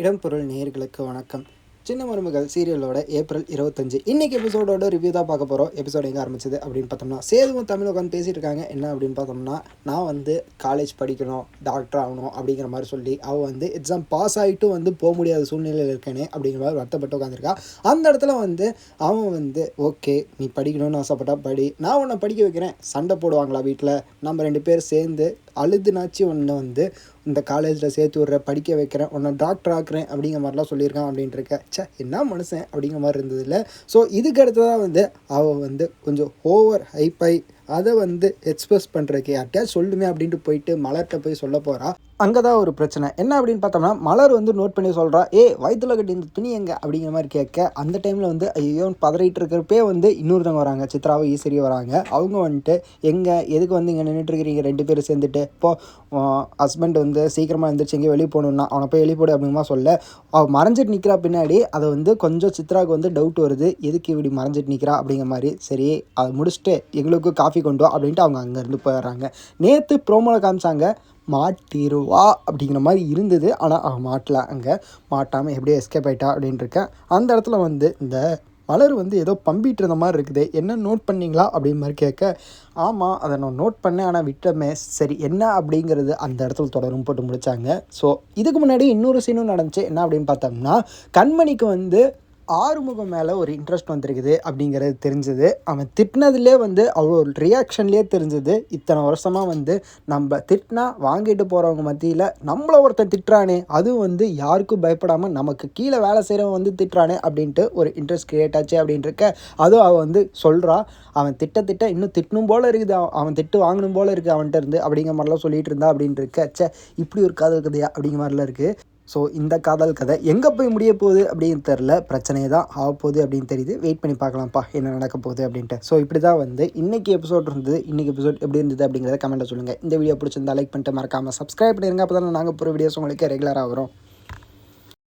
இடம்பொருள் நேயர்களுக்கு வணக்கம். சின்ன மருமகள் சீரியலோட ஏப்ரல் இருபத்தஞ்சு. இன்னைக்கு எபிசோடோட ரிவ்யூ தான் பார்க்க போகிறோம் எபிசோட் எங்கே ஆரம்பிச்சது அப்படின்னு பார்த்தோம்னா சேதுவும் தமிழ் உட்காந்து பேசிட்டு இருக்காங்க என்ன அப்படின்னு பார்த்தோம்னா நான் வந்து காலேஜ் படிக்கணும் டாக்டர் ஆகணும் அப்படிங்கிற மாதிரி சொல்லி அவள் வந்து எக்ஸாம் பாஸ் ஆகிட்டும் வந்து போக முடியாத சூழ்நிலையில் இருக்கேனே அப்படிங்கிற மாதிரி வருத்தப்பட்டு உட்காந்துருக்கா அந்த இடத்துல வந்து அவன் வந்து ஓகே நீ படிக்கணும்னு ஆசைப்பட்டா படி. நான் உன்னை படிக்க வைக்கிறேன். சண்டை போடுவாங்களா வீட்டில் நம்ம ரெண்டு பேர் சேர்ந்து அழுதுனாச்சு ஒன்று வந்து இந்த காலேஜில் சேர்த்து விட்ற படிக்க வைக்கிறேன் உன்னை டாக்டர் ஆக்குறேன் அப்படிங்கிற மாதிரிலாம் சொல்லியிருக்கான் அப்படின்ட்டு இருக்க ச்சே என்ன மனுஷன் அப்படிங்கிற மாதிரி இருந்தது இல்லை. ஸோ இதுக்கு அடுத்ததாக வந்து அவள் வந்து கொஞ்சம் ஓவர் ஹைப்பை அதை வந்து எக்ஸ்பிரஸ் பண்ணுறதுக்கு யார்கிட்டயா சொல்லுமே அப்படின்ட்டு போயிட்டு மலர்கிட்ட போய் சொல்ல போகிறா அங்கே தான் ஒரு பிரச்சனை. என்ன அப்படின்னு பார்த்தோம்னா மலர் வந்து நோட் பண்ணி சொல்கிறா ஏ வயிற்றுல கட்டி இந்த துணி எங்கே? அப்படிங்கிற மாதிரி கேட்க அந்த டைமில் வந்து ஐயோ பதறிட்டு இருக்கிறப்பே வந்து இன்னொருத்தவங்க வராங்க. சித்ராவும் ஈஸ்வரி வராங்க. அவங்க வந்துட்டு எங்கே எதுக்கு வந்து இங்கே நின்றுட்டுருக்கிறீங்க ரெண்டு பேரும் சேர்ந்துட்டு இப்போ ஹஸ்பண்ட் வந்து சீக்கிரமாக எழுந்திரிச்சு எங்கேயும் வெளியே போகணுன்னா அவனை போய் வெளியே போடு அப்படிமா சொல்ல அவள் மறைஞ்சிட்டு நிற்கிறா பின்னாடி அதை வந்து கொஞ்சம் சித்ராவுக்கு வந்து டவுட் வருது. எதுக்கு இப்படி மறைஞ்சிட்டு நிற்கிறா அப்படிங்கிற மாதிரி சரி அதை முடிச்சுட்டு எங்களுக்கு காஃபி கொண்டு வா அப்படின்ட்டு அவங்க அங்கேருந்து போயிடுறாங்க. நேற்று ப்ரோமோவில் காமிச்சாங்க மாட்டிருவா அப்படிங்கிற மாதிரி இருந்தது. ஆனால் அவன் மாட்டல. அங்கே மாட்டாமல் எப்படியோ எஸ்கேப் ஆயிட்டா அப்படின்ட்டுருக்கேன் இருக்கேன். அந்த இடத்துல வந்து இந்த மலர் வந்து ஏதோ பம்பிட்டு இருந்த மாதிரி இருக்குது. என்ன நோட் பண்ணீங்களா அப்படின்னு மாதிரி கேட்க ஆமாம் அதை நான் நோட் பண்ணேன். ஆனால் விட்டமே. சரி என்ன அப்படிங்கிறது அந்த இடத்துல தொடரும் போட்டு முடித்தாங்க ஸோ இதுக்கு முன்னாடி இன்னொரு சீனும் நடந்துச்சு. என்ன அப்படின்னு பார்த்தோம்னா கண்மணிக்கு வந்து ஆறுமுகம் மேலே ஒரு இன்ட்ரெஸ்ட் வந்திருக்குது அப்படிங்கிறது தெரிஞ்சது. அவன் திட்டினதுலே வந்து அவ்வளோ ரியாக்ஷன்லேயே தெரிஞ்சது. இத்தனை வருஷமாக வந்து நம்ம திட்டினா வாங்கிட்டு போகிறவங்க மத்தியில் நம்மளை ஒருத்தன் திட்டுறானே அதுவும் வந்து யாருக்கும் பயப்படாமல் நமக்கு கீழே வேலை செய்கிறவன் வந்து திட்டுறானே அப்படின்ட்டு ஒரு இன்ட்ரெஸ்ட் க்ரியேட் ஆச்சு அப்படின்ட்டு இருக்க அதுவும் அவன் வந்து சொல்கிறா அவன் திட்ட திட்ட இன்னும் திட்டணும் போல் இருக்குது. அவன் அவன் திட்டு வாங்கணும் போல இருக்குது அவன்கிட்ட இருந்து அப்படிங்கிற மாதிரிலாம் சொல்லிட்டு இருந்தா அப்படின்ட்டு இருக்க ச்சே இப்படி ஒரு காதல் கதையா அப்படிங்கிற மாதிரிலாம் இருக்குது ஸோ இந்த காதல் கதை எங்கே போய் முடிய போகுது அப்படின்னு தெரில பிரச்சனையே தான் ஆக போகுது அப்படின்னு தெரியுது. வெயிட் பண்ணி பார்க்கலாம்ப்பா என்ன நடக்க போகுது அப்படின்ட்டு. ஸோ இப்படி தான் வந்து இன்றைக்கி எபிசோட் இருந்தது. இன்றைக்கி எபிசோட் எப்படி இருந்தது அப்படிங்கிறத கமெண்ட்டில் சொல்லுங்கள் இந்த வீடியோ பிடிச்சிருந்தா லைக் பண்ணிட்டு மறக்காமல் சப்ஸ்கிரைப் பண்ணிடுங்க அப்போ தான் நாங்கள் போகிற வீடியோஸ் உங்களுக்கு ரெகுலராக வரும்.